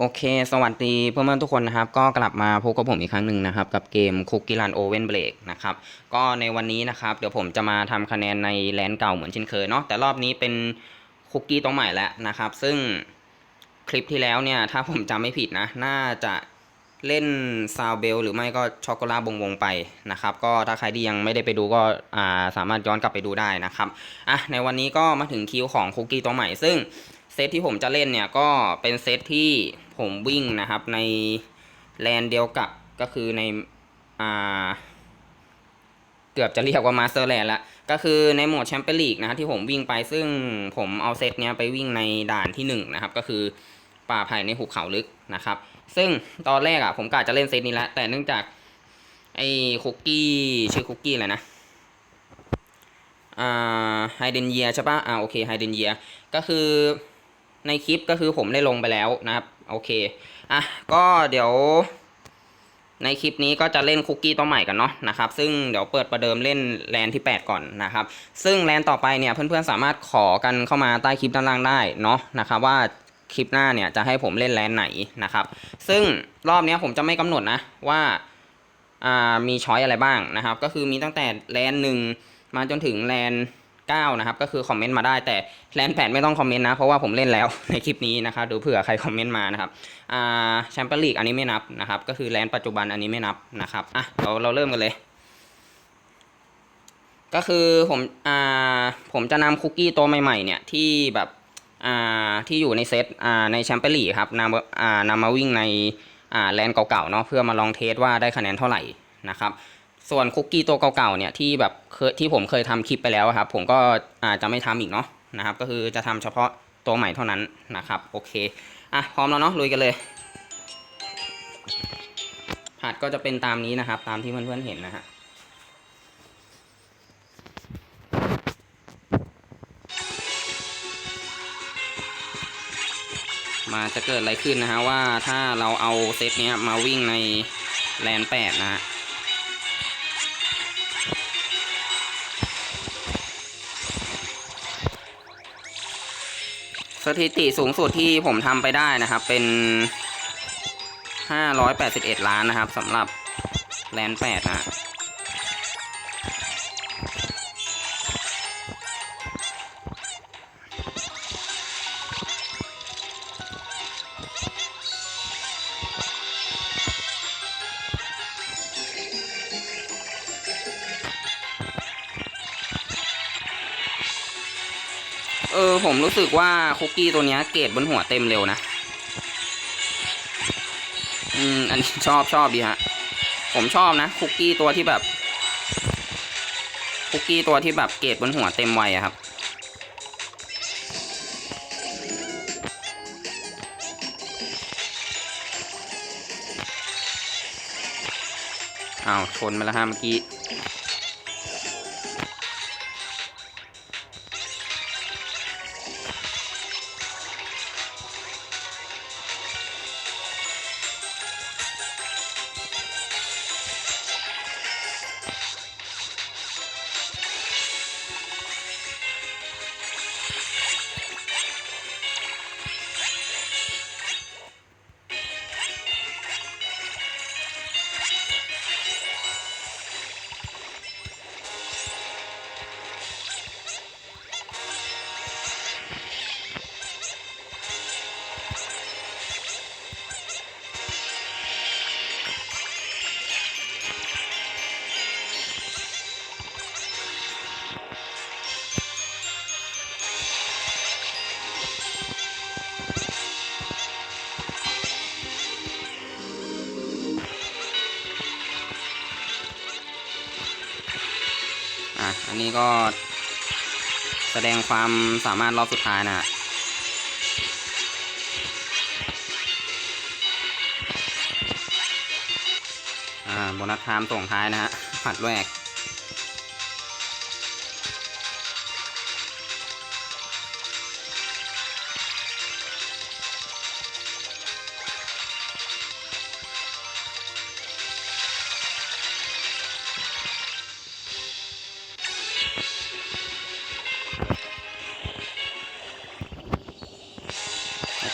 โอเค สวัสดีเพื่อนๆทุกคนนะครับ ก็กลับมาพบกับผมอีกครั้งหนึ่งนะครับ กับเกม Cookie Run Oven Break นะครับ ก็ในวันนี้นะครับ เดี๋ยวผมจะมาทำคะแนนในแลนเก่าเหมือนเช่นเคยเนาะแต่รอบนี้เป็นคุกกี้ตัวใหม่แล้วนะครับ ซึ่งคลิปที่แล้วเนี่ย ถ้าผมจำไม่ผิดนะ น่าจะเล่นซาวเบลหรือไม่ก็ช็อกโกแลตบงวงไปนะครับ ก็ถ้าใครที่ยังไม่ได้ไปดูก็อ่าสามารถย้อนกลับไปดูได้นะครับอะในวันนี้ก็มาถึงคิวของคุกกี้ตัวใหม่ ซึ่งเซตที่ผมจะเล่นเนี่ยก็เป็นเซตที่ ผมวิ่งนะครับในแลนเดียวกับก็คือในอ่าเกือบจะเรียกว่ามาสเตอร์แลนด์ละก็คือในโหมดแชมเปี้ยนลีกนะฮะที่ผมวิ่งไปซึ่งผมเอาเซตเนี้ยไปวิ่งในด่านที่หนึ่งนะครับก็คือป่าไผ่ในหุบเขาลึกนะครับ ซึ่งตอนแรกอะผมกะจะเล่นเซตนี้แล้วแต่เนื่องจากไอ้คุกกี้ชื่อคุกกี้อะไรนะอ่าไฮเดนเยียใช่ปะอ่าโอเคไฮเดนเยียก็คือในคลิปก็คือผมได้ลงไปแล้วนะครับ โอเค อะ ก็เดี๋ยว ในคลิปนี้ก็จะเล่นคุกกี้ตัวใหม่กันเนาะนะครับ ซึ่งเดี๋ยวเปิดประเดิมเล่นแลนที่ 8 ก่อนนะครับ ซึ่งแลนต่อไปเนี่ยเพื่อนๆสามารถขอกันเข้ามาใต้คลิปด้านล่างได้เนาะนะครับว่าคลิปหน้าเนี่ยจะให้ผมเล่นแลนไหนนะครับ ซึ่งรอบนี้ผมจะไม่กำหนดนะว่าอ่ามีช้อยอะไรบ้างนะครับ ก็คือมีตั้งแต่แลนหนึ่งมาจนถึงแลน 9นะครับก็คือคอมเมนต์มาได้แต่แลนแปดไม่ต้องคอมเมนต์นะ เพราะว่าผมเล่นแล้วในคลิปนี้นะครับดูเผื่อใครคอมเมนต์มานะครับอ่าแชมเปี้ยนลีกอันนี้ไม่นับนะครับก็คือแลนปัจจุบันอันนี้ไม่นับนะครับอะเราเราเริ่มกันเลย ก็คือผมอ่าผมจะนำคุกกี้ตัวใหม่ๆเนี่ยที่แบบอ่าที่อยู่ในเซตอ่าในแชมเปี้ยนลีกครับนำอ่านำมาวิ่งในอ่าแลนเก่าๆเนาะเพื่อมาลองเทสว่าได้คะแนนเท่าไหร่นะครับ ส่วนคุกกี้ตัวเก่าๆเนี่ยที่แบบเคยที่ผมเคยทำคลิปไปแล้วครับ ผมก็อาจจะไม่ทำอีกเนาะนะครับ ก็คือจะทำเฉพาะตัวใหม่เท่านั้นนะครับโอเคอะพร้อมแล้วเนาะลุยกันเลยผัดก็จะเป็นตามนี้นะครับ ตามที่เพื่อนๆเห็นนะฮะมาจะเกิดอะไรขึ้นนะฮะว่าถ้าเราเอาเซตเนี้ยมาวิ่งในแลนแปดนะฮะ สถิติสูงสุดที่ผมทำไปได้นะครับ เป็น 581 ล้านนะครับสำหรับแลนแปดนะ เออ ผมรู้สึกว่าคุกกี้ตัวนี้เกรดบนหัวเต็มเร็วนะ อืม อันนี้ชอบชอบดีฮะ ผมชอบนะคุกกี้ตัวที่แบบคุกกี้ตัวที่แบบเกรดบนหัวเต็มไวอะครับ อ้าวชนมาแล้วฮะเมื่อกี้ อะ อันนี้ก็แสดงความสามารถรอบสุดท้ายนะฮะอ่า โบนัสไทม์ส่งท้ายนะฮะผัดแรก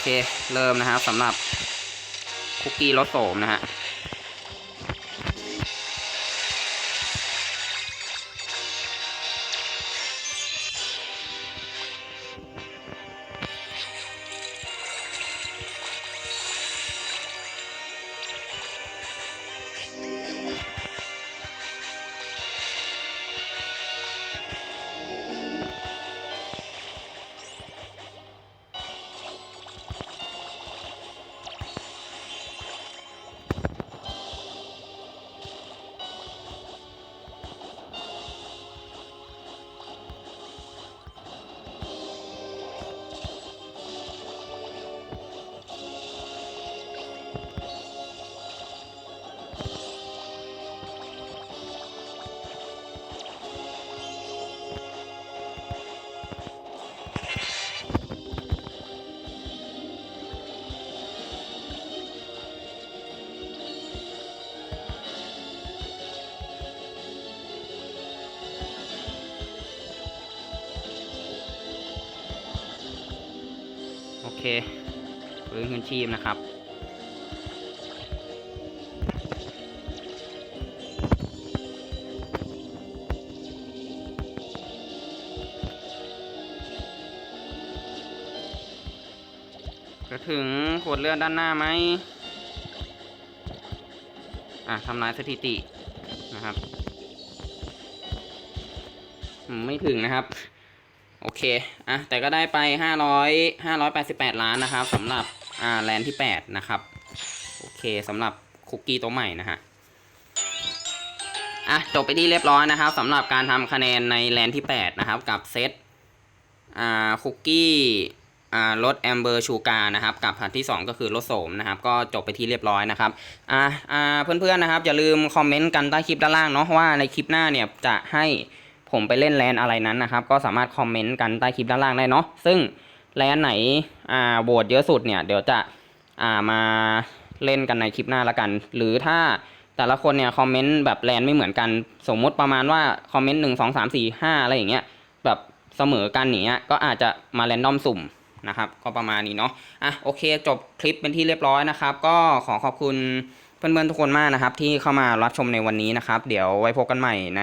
เค เริ่มนะครับสำหรับคุกกี้รสโสมนะฮะ เคพื้นคืนชีพนะครับ จะถึงขวดเลือดด้านหน้าไหมอะทำลายสถิตินะครับ ไม่ถึงนะครับ โอเค อะ แต่ก็ได้ไป 500 588 ล้านนะครับสำหรับ อ่า แลนที่ 8 นะครับ โอเคสำหรับคุกกี้ตัวใหม่นะฮะ อะ จบไปที่เรียบร้อยนะครับสำหรับการทำคะแนนในแลนที่ 8 นะครับ กับเซต อ่า คุกกี้ อ่ารถแอมเบอร์ชูการนะครับ กับพันที่ 2 ก็คือรถโสมนะครับ ก็จบไปที่เรียบร้อยนะครับ อ่าอ่าเพื่อนๆนะครับ อย่าลืมคอมเมนต์กันใต้คลิปด้านล่างเนาะว่าในคลิปหน้าเนี่ยจะให้ ผมไปเล่นแลนอะไรนั้นนะครับ ก็สามารถคอมเมนต์กันใต้คลิปด้านล่างได้เนาะซึ่งแลนไหนอ่าโหวตเยอะสุดเนี่ยเดี๋ยวจะอ่ามาเล่นกันในคลิปหน้าละกัน หรือถ้าแต่ละคนเนี่ยคอมเมนต์แบบแลนไม่เหมือนกันสมมุติประมาณว่าคอมเมนต์หนึ่งสองสามสี่ห้าอะไรอย่างเงี้ยแบบเสมอกันอย่างเงี้ยก็อาจจะมาแรนดอมสุ่มนะครับก็ประมาณนี้เนาะอะโอเคจบคลิปเป็นที่เรียบร้อยนะครับ ก็ขอขอบคุณเพื่อนๆทุกคนมากนะครับ ที่เข้ามารับชมในวันนี้นะครับ เดี๋ยวไว้พบกันใหม่ใน